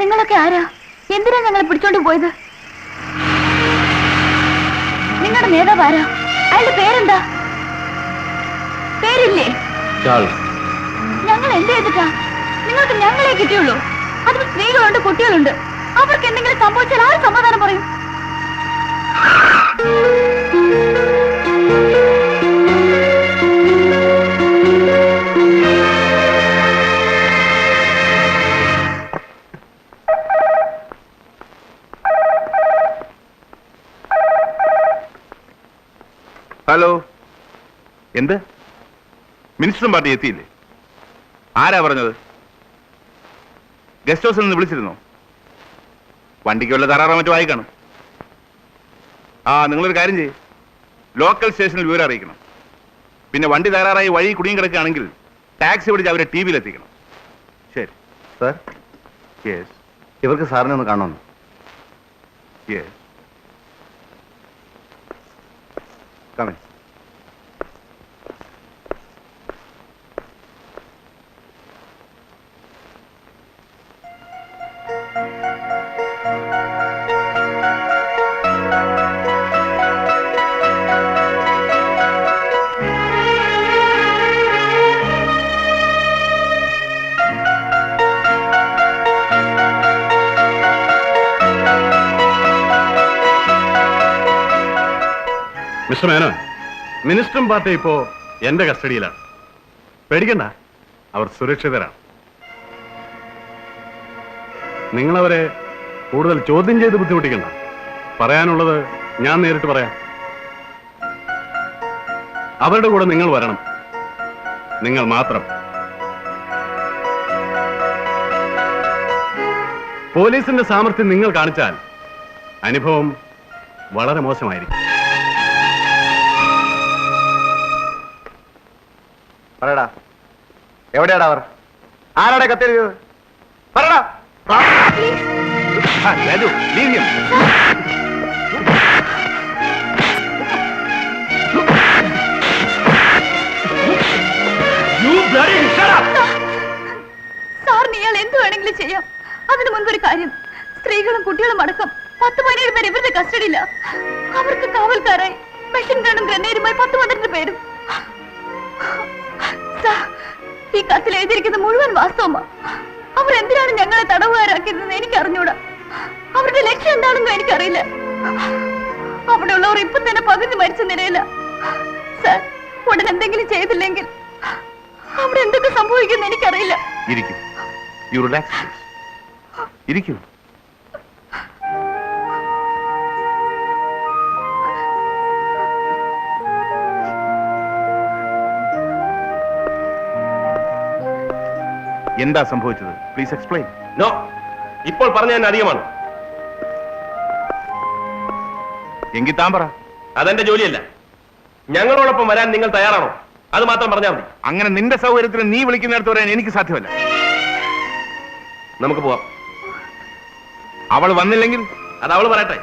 നിങ്ങളൊക്കെ ആരാ? എന്തിനാ ഞങ്ങളെ പിടിച്ചോണ്ട് പോയത്? നിങ്ങളുടെ നേതാവ് ആരാ? അയാളുടെ പേരെന്താ? പേരില്ലേ? ഞങ്ങൾ എന്ത് ചെയ്തിട്ടാ? നിങ്ങൾക്ക് ഞങ്ങളെ കിട്ടിയുള്ളൂ. അതിൽ സ്ത്രീകളുണ്ട് കുട്ടികളുണ്ട്. അവർക്ക് എന്തെങ്കിലും സംഭവിച്ചാൽ ആര് സമാധാനം പറയും? ഹലോ. എന്ത്? മിനിസ്റ്ററും പാർട്ടി എത്തിയില്ലേ? ആരാ പറഞ്ഞത്? ഗസ്റ്റ് ഹൗസിൽ നിന്ന് വിളിച്ചിരുന്നോ? വണ്ടിക്ക് വല്ല തറാറോ മറ്റോ ആയി കാണും ആ നിങ്ങളൊരു കാര്യം ചെയ്യ്. ലോക്കൽ സ്റ്റേഷനിൽ വിവരം അറിയിക്കണം. പിന്നെ വണ്ടി തകരാറായി വഴി കുടുങ്ങി കിടക്കുകയാണെങ്കിൽ ടാക്സി പിടിച്ച് അവരെ ടി വിയിലെത്തിക്കണം ശരി. സാർ? യെസ് ഇവർക്ക് സാറിനെ ഒന്ന് കാണണം? Yes Exactamente. മിസ്റ്റർ മേനോൻ മിനിസ്റ്ററും പാർട്ടി ഇപ്പോ എന്റെ കസ്റ്റഡിയിലാണ്. പേടിക്കണ്ട അവർ സുരക്ഷിതരാണ്. നിങ്ങളവരെ കൂടുതൽ ചോദ്യം ചെയ്ത് ബുദ്ധിമുട്ടിക്കണ്ട. പറയാനുള്ളത് ഞാൻ നേരിട്ട് പറയാം. അവരുടെ കൂടെ നിങ്ങൾ വരണം. നിങ്ങൾ മാത്രം. പോലീസിന്റെ സാമർഥ്യം നിങ്ങൾ കാണിച്ചാൽ അനുഭവം വളരെ മോശമായിരിക്കും. പറയടാ. എവിടെയാടാ അവർ? ആരാടെ കത്തെഴുതിയത്? പറയടാ. ആ, രാജു leave him. സാറിന് എന്ത് വേണമെങ്കിലും ചെയ്യാം. അതിനു മുൻപൊരു കാര്യം. സ്ത്രീകളും കുട്ടികളും അടക്കം പത്ത് പതിനേഴ് പേര് ഇവരുടെ കസ്റ്റഡിയില്ല അവർക്ക് കാവൽക്കാരായി മെഷീൻ ഗണ്ണും ഗ്രനേഡുമായി പത്ത് പന്ത്രണ്ട് പേരും. ഈ കത്തിൽ എഴുതിയിരിക്കുന്ന മുഴുവൻ വാസ്തവമാ. അവർ എന്തിനാണ് ഞങ്ങളെ തടവുകാരാക്കിയതെന്ന് എനിക്ക് അറിഞ്ഞൂടാ അവരുടെ ലക്ഷ്യം എന്താണെന്നും എനിക്കറിയില്ല. അവിടെ ഉള്ളവർ ഇപ്പൊ തന്നെ പകുതി മരിച്ച നിലയില്ല സാർ ഉടൻ എന്തെങ്കിലും ചെയ്തില്ലെങ്കിൽ അവിടെ എന്തൊക്കെ സംഭവിക്കുമെന്ന് എനിക്കറിയില്ല. ഇരിക്കും. യു റിലാക്സ് ഇരിക്കൂ. എന്താ സംഭവിച്ചത്? പ്ലീസ് എക്സ്പ്ലെയിൻ നോ ഇപ്പോൾ പറഞ്ഞ തന്നെ അധികമാണ്. എങ്കിൽ താൻ പറ. അതെന്റെ ജോലിയല്ല. ഞങ്ങളോടൊപ്പം വരാൻ നിങ്ങൾ തയ്യാറാണോ? അത് മാത്രം പറഞ്ഞാൽ മതി. അങ്ങനെ നിന്റെ സൗകര്യത്തിന് നീ വിളിക്കുന്നിടത്ത് പറയാൻ എനിക്ക് സാധ്യമല്ല. നമുക്ക് പോവാം. അവൾ വന്നില്ലെങ്കിൽ? അത് അവൾ പറയട്ടെ.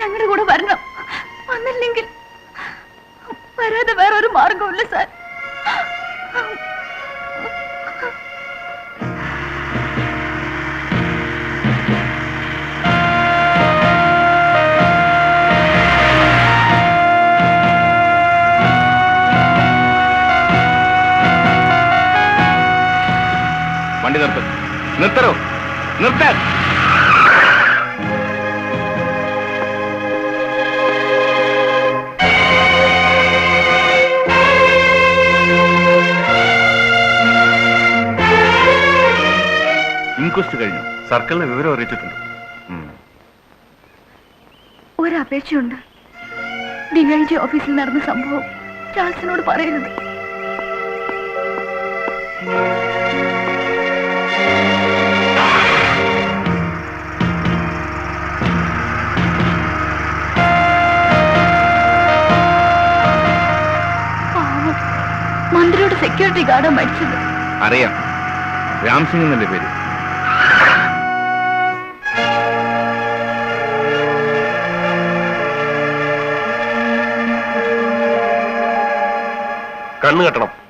ഞങ്ങളുടെ കൂടെ വരണം. വന്നില്ലെങ്കിൽ വരാതെ വേറെ ഒരു മാർഗമില്ല സാർ. നിർത്താൻ ഇൻക്വസ്റ്റ് കഴിഞ്ഞു. സർക്കിളിന് വിവരം അറിയിച്ചിട്ടുണ്ട്. ഒരു ഒരപേക്ഷയുണ്ട്. ഡി ഐ ജി ഓഫീസിൽ നടന്ന സംഭവം ചാൾസിനോട് പറയരുത്. മന്ത്രിയുടെ സെക്യൂരിറ്റി ഗാർഡാ മരിച്ചത്. അറിയാം. രാംസിംഗ് എന്നല്ലേ പേര്? കണ്ണു കെട്ടണം.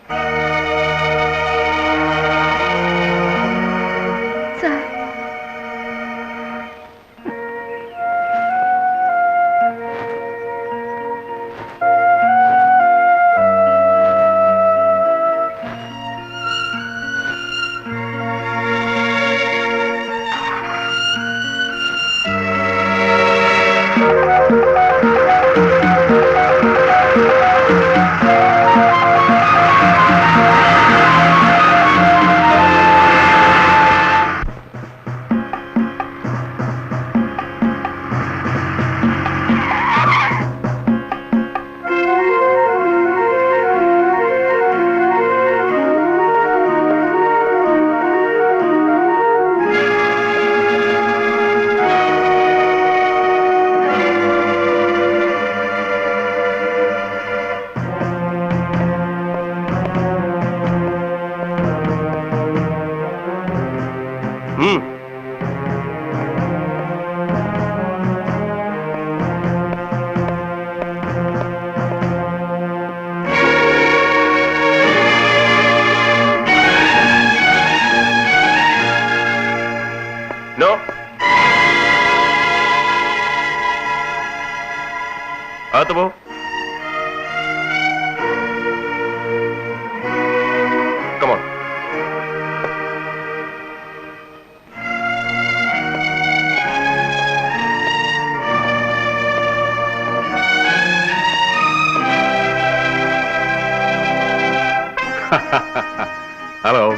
ഹലോ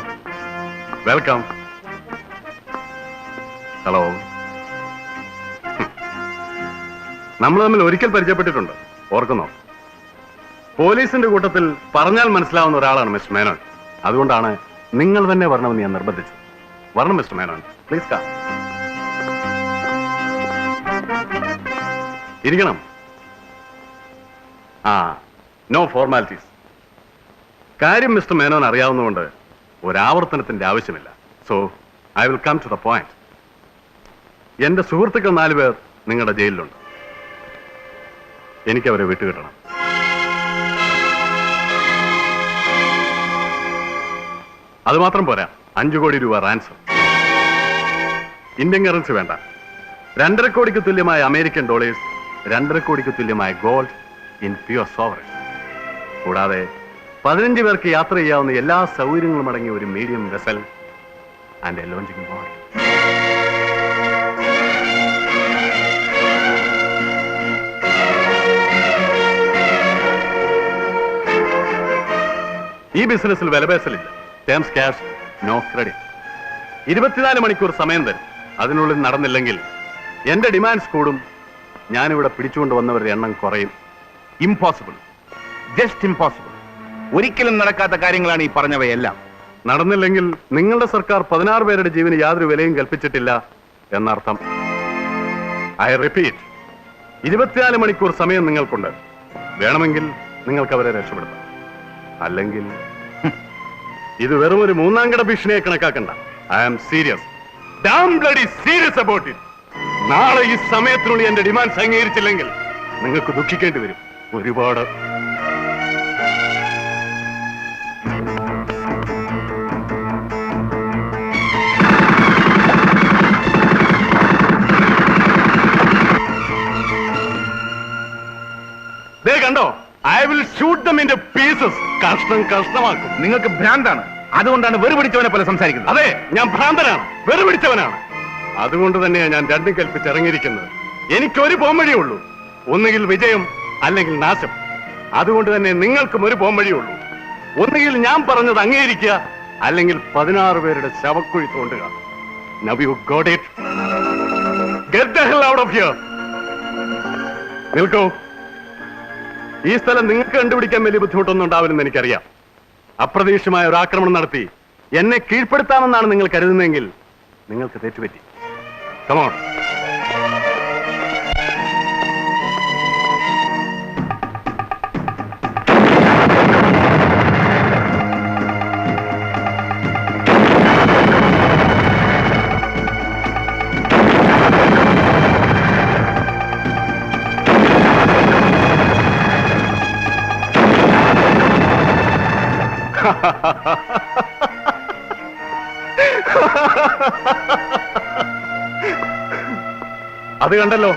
വെൽക്കം ഹലോ നമ്മൾ തമ്മിൽ ഒരിക്കൽ പരിചയപ്പെട്ടിട്ടുണ്ട്. ഓർക്കുന്നോ? പോലീസിന്റെ കൂട്ടത്തിൽ പറഞ്ഞാൽ മനസ്സിലാവുന്ന ഒരാളാണ് മിസ്റ്റർ മേനോൻ. അതുകൊണ്ടാണ് നിങ്ങൾ തന്നെ വരണമെന്ന് ഞാൻ നിർബന്ധിച്ചു വരണം മിസ്റ്റർ മേനോൻ. പ്ലീസ് കാ ഇരിക്കണം. ആ നോ ഫോർമാലിറ്റീസ് കാര്യം മിസ്റ്റർ മേനോൻ അറിയാവുന്നതുകൊണ്ട് ഒരാവർത്തനത്തിന്റെ ആവശ്യമില്ല. So I will come to the point എന്റെ സുഹൃത്തുക്കൾ നാലുപേർ നിങ്ങളുടെ ജയിലിലുണ്ട്. എനിക്ക് അവരെ വിട്ടുകിട്ടണം അതുമാത്രം പോരാ. അഞ്ചു കോടി രൂപ റാൻസം ഇന്ത്യൻ കറൻസി വേണ്ട. രണ്ടര കോടിക്ക് തുല്യമായ അമേരിക്കൻ ഡോളേഴ്സ് രണ്ടര കോടിക്ക് തുല്യമായ ഗോൾഡ് ഇൻ പ്യുവർ സോവറിൻ കൂടാതെ പതിനഞ്ച് പേർക്ക് യാത്ര ചെയ്യാവുന്ന എല്ലാ സൗകര്യങ്ങളും അടങ്ങിയ ഒരു medium vessel and launching boy ഈ ബിസിനസ്സിൽ വിലപേശലില്ല ടേംസ് ക്യാഷ് നോ ക്രെഡിറ്റ് ഇരുപത്തിനാല് മണിക്കൂർ സമയം തരും. അതിനുള്ളിൽ നടന്നില്ലെങ്കിൽ എന്റെ ഡിമാൻഡ്സ് കൂടും. ഞാനിവിടെ പിടിച്ചുകൊണ്ട് വന്നവരുടെ എണ്ണം കുറയും. ഇംപോസിബിൾ ജസ്റ്റ് ഇംപോസിബിൾ ഒരിക്കലും നടക്കാത്ത കാര്യങ്ങളാണ് ഈ പറഞ്ഞവയെല്ലാം. നടന്നില്ലെങ്കിൽ നിങ്ങളുടെ സർക്കാർ പതിനാറ് പേരുടെ ജീവന് യാതൊരു വിലയും കൽപ്പിച്ചിട്ടില്ല എന്നർത്ഥം. ഐ റിപ്പീറ്റ് ഇരുപത്തിനാല് മണിക്കൂർ സമയം നിങ്ങൾക്കുണ്ട്. വേണമെങ്കിൽ നിങ്ങൾക്ക് അവരെ രക്ഷപ്പെടുത്താം. അല്ലെങ്കിൽ ഇത് വെറും ഒരു മൂന്നാം കട ഭീഷണിയെ കണക്കാക്കണ്ട. I am serious damn bloody serious about നാളെ ഈ സമയത്തിനുള്ളിൽ എന്റെ ഡിമാൻഡ് അംഗീകരിച്ചില്ലെങ്കിൽ നിങ്ങൾക്ക് ദുഃഖിക്കേണ്ടി വരും. ഒരുപാട് കണ്ടോ? I will shoot them in pieces കഷ്ടം കഷ്ടമാക്കും നിങ്ങൾക്ക് ഭ്രാന്താണ്. അതുകൊണ്ടാണ് വെറുപിടിച്ചവനെ പോലെ സംസാരിക്കുന്നത്. അതെ ഞാൻ ഭ്രാന്തനാണ്. വെറുപിടിച്ചവനാണ്. അതുകൊണ്ട് തന്നെയാണ് ഞാൻ രണ്ടും കൽപ്പിച്ച് ഇറങ്ങിയിരിക്കുന്നത് എനിക്കൊരു പോംവഴിയേ ഉള്ളൂ ഒന്നുകിൽ വിജയം അല്ലെങ്കിൽ നാശം. അതുകൊണ്ട് തന്നെ നിങ്ങൾക്കും ഒരു പോംവഴിയേ ഉള്ളൂ ഒന്നുകിൽ ഞാൻ പറഞ്ഞത് അംഗീകരിക്കുക അല്ലെങ്കിൽ പതിനാറ് പേരുടെ ശവക്കുഴി തോണ്ടുക. Now you got it get the hell out of here നിൽക്കൂ ഈ സ്ഥലം നിങ്ങൾക്ക് കണ്ടുപിടിക്കാൻ വലിയ ബുദ്ധിമുട്ടൊന്നും ഉണ്ടാവില്ലെന്ന് എനിക്കറിയാം. അപ്രതീക്ഷിതമായ ഒരു ആക്രമണം നടത്തി എന്നെ കീഴ്പ്പെടുത്താമെന്നാണ് നിങ്ങൾ കരുതുന്നതെങ്കിൽ നിങ്ങൾക്ക് തെറ്റുപറ്റി. കമോൺ അത് കണ്ടല്ലോ.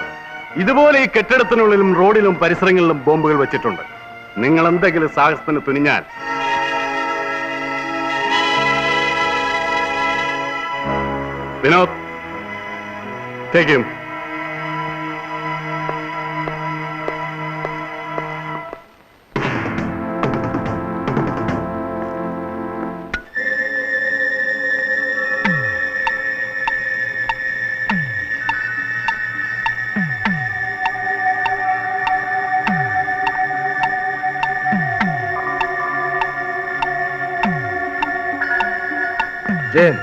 ഇതുപോലെ ഈ കെട്ടിടത്തിനുള്ളിലും റോഡിലും പരിസരങ്ങളിലും ബോംബുകൾ വെച്ചിട്ടുണ്ട്. നിങ്ങൾ എന്തെങ്കിലും സാഹസത്തിന് തുനിഞ്ഞാൽ. വിനോദ് ടേക്ക് ഹിം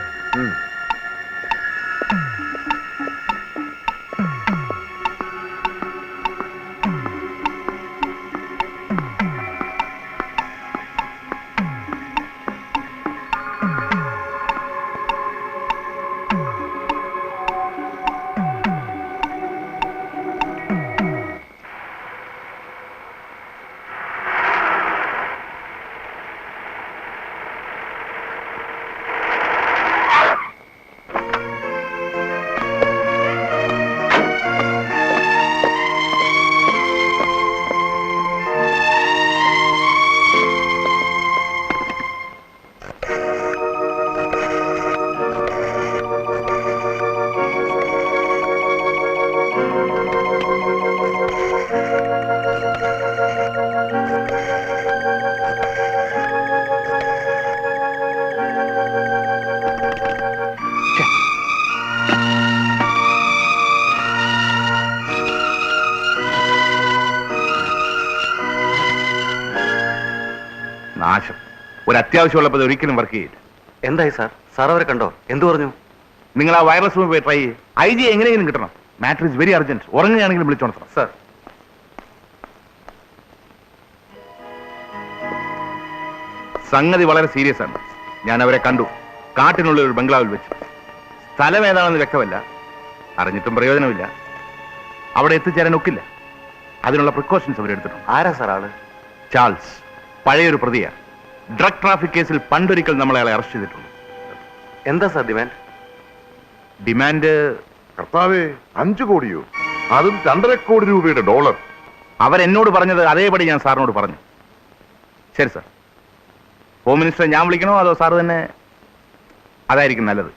ഒരു അത്യാവശ്യമുള്ളപ്പോൾ ഒരിക്കലും വർക്ക് ചെയ്യില്ല. എന്തായി സാർ? സാർ അവരെ കണ്ടോ? എന്തു പറഞ്ഞു? നിങ്ങൾ ആ വയർലെസ് റൂമിൽ പോയി ട്രൈ ചെയ്യും. ഐ ജി എങ്ങനെയെങ്കിലും കിട്ടണം. മാറ്റർ ഇസ് വെരി അർജന്റ് ഉറങ്ങുകയാണെങ്കിലും വിളിച്ചോണം സാർ. സംഗതി വളരെ സീരിയസ് ആണ്. ഞാൻ അവരെ കണ്ടു. കാട്ടിനുള്ളിൽ ഒരു ബംഗ്ലാവിൽ വെച്ച്. സ്ഥലം ഏതാണെന്ന് വ്യക്തമല്ല. അറിഞ്ഞിട്ടും പ്രയോജനമില്ല. അവിടെ എത്തിച്ചേരാൻ ഒക്കില്ല. അതിനുള്ള പ്രിക്കോഷൻസ് അവരെടുത്തിട്ടുണ്ട്. ആരാ സാർ ആൾ? ചാൾസ്. പഴയൊരു പ്രതിയാണ് ഡ്രഗ് ട്രാഫിക് കേസിൽ പണ്ടൊരിക്കൽ നമ്മളെ അയാളെ അറസ്റ്റ് ചെയ്തിട്ടുണ്ട്. എന്താ സാർ ഡിമാൻഡ് ഡിമാൻഡ് കർത്താവേ അഞ്ചു കോടിയോ? അതും രണ്ടര കോടി രൂപയുടെ ഡോളർ അവരെന്നോട് പറഞ്ഞത് അതേപടി ഞാൻ സാറിനോട് പറഞ്ഞു. ശരി സാർ. ഹോം മിനിസ്റ്റർ ഞാൻ വിളിക്കണോ അതോ സാർ തന്നെ? അതായിരിക്കും നല്ലത്.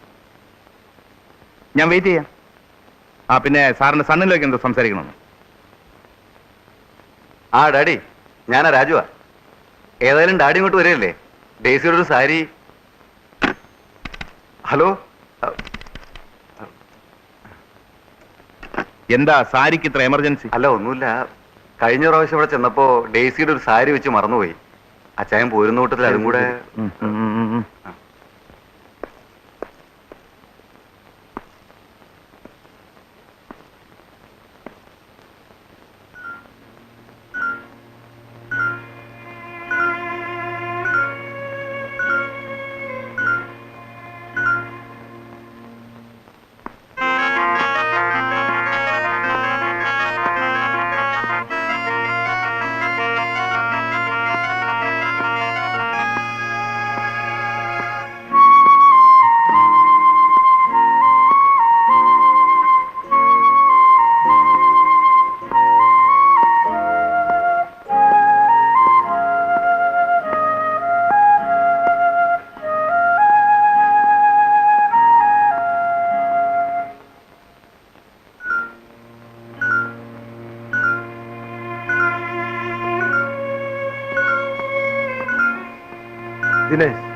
ഞാൻ വെയിറ്റ് ചെയ്യാം. ആ പിന്നെ സാറിന്റെ സണ്ണിലേക്ക് എന്തോ സംസാരിക്കണമെന്ന്. ആ ഡാഡി ഞാനാ രാജുവാ. ഏതായാലും ഡാഡി ഇങ്ങോട്ട് വരികയല്ലേ? ഡേസിയുടെ ഒരു സാരി. ഹലോ? എന്താ സാരിക്ക് ഇത്ര എമർജൻസി? അല്ല ഒന്നുമില്ല. കഴിഞ്ഞ പ്രാവശ്യം ഇവിടെ ചെന്നപ്പോ ഡേസിയുടെ ഒരു സാരി വെച്ച് മറന്നുപോയി. അച്ചായൻ പോരുന്ന കൂട്ടത്തിൽ അതും കൂടെ ഉം, ഉം, ഉം, ഉം, ഉം. ദിനേശ്